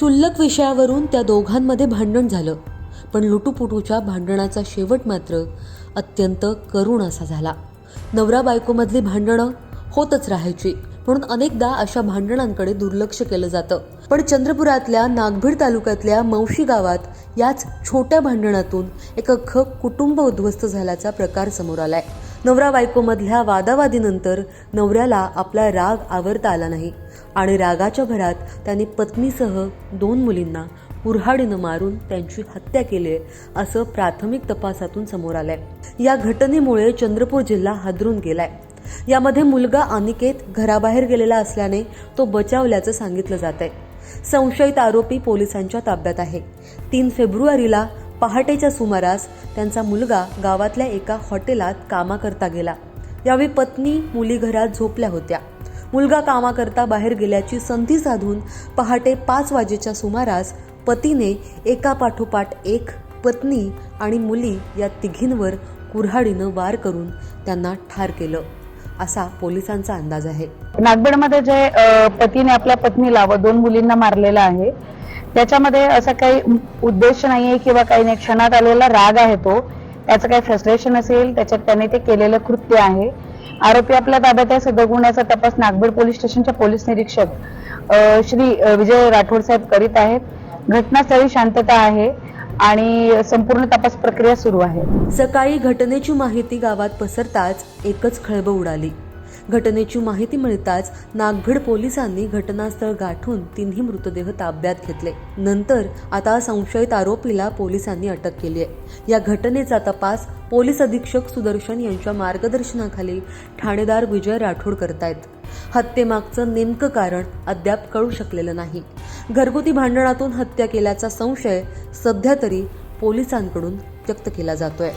क्षुल्लक विषयावरून त्या दोघांमध्ये भांडण झालं. पण लुटूपुटूच्या भांडणाचा शेवट मात्र अत्यंत करुण असा झाला. नवरा बायकोमधली भांडणं होतच राहायची म्हणून अनेकदा अशा भांडणांकडे दुर्लक्ष केलं जातं. पण चंद्रपुरातल्या नागभीड तालुक्यातल्या मौशी गावात याच छोट्या भांडणातून एक अख्खं कुटुंब उद्ध्वस्त झाल्याचा प्रकार समोर आलाय. नवरा बायकोमधल्या वादावादीनंतर नवऱ्याला आपला राग आवरता आला नाही आणि रागाच्या भरात त्याने पत्नीसह दोन मुलींना कुऱ्हाडीनं मारून त्यांची हत्या केली आहे असं प्राथमिक तपासातून समोर आलंय. या घटनेमुळे चंद्रपूर जिल्हा हादरून गेलाय. यामध्ये मुलगा अनिकेत घराबाहेर गेलेला असल्याने तो बचावल्याचं सांगितलं जात आहे संशयित आरोपी पोलिसांच्या ताब्यात आहे. तीन फेब्रुवारीला पहाटेच्या सुमारास त्यांचा मुलगा गावातल्या एका हॉटेलात कामाकरता गेला. यावेळी पत्नी मुली घरात झोपल्या होत्या. मुलगा कामाकरता बाहेर गेल्याची संधी साधून पहाटे पाच वाजेच्या सुमारास पतीने एका पाठोपाठ एक पत्नी आणि मुली या तिघींवर कुऱ्हाडीनं वार करून त्यांना ठार केलं. असा पोलिसांचा अंदाज आहे. नागबीडमध्ये जे पतीने आपल्या पत्नीला व दोन मुलींना मारलेला आहे त्याच्यामध्ये असा काही उद्देश नाहीये किंवा काही नाही. क्षणात आलेला राग आहे तो. त्याचं काही फ्रस्ट्रेशन असेल त्याच्यात त्याने ते केलेलं कृत्य आहे. आरोपी आपल्या ताब्यात आहे सदर गुन्ह्याचा तपास नागबीड पोलीस स्टेशनच्या पोलीस निरीक्षक श्री विजय राठोड साहेब करीत आहेत. घटनास्थळी शांतता आहे आणि संपूर्ण तपास प्रक्रिया सुरू आहे. सकाळी घटनेची माहिती गावात पसरताच एकच खळबळ उडाली. घटनेची माहिती मिळताच नागभीड पोलिसांनी घटनास्थळ गाठून तिन्ही मृतदेह ताब्यात घेतले. नंतर आता संशयित आरोपीला पोलिसांनी अटक केली आहे. या घटनेचा तपास पोलीस अधीक्षक सुदर्शन यांच्या मार्गदर्शनाखाली ठाणेदार विजय राठोड करतायत. हत्येमागचं नेमकं कारण अद्याप कळू शकलेलं नाही. घरगुती भांडणातून हत्या केल्याचा संशय सध्या तरी पोलिसांकडून व्यक्त केला जातोय.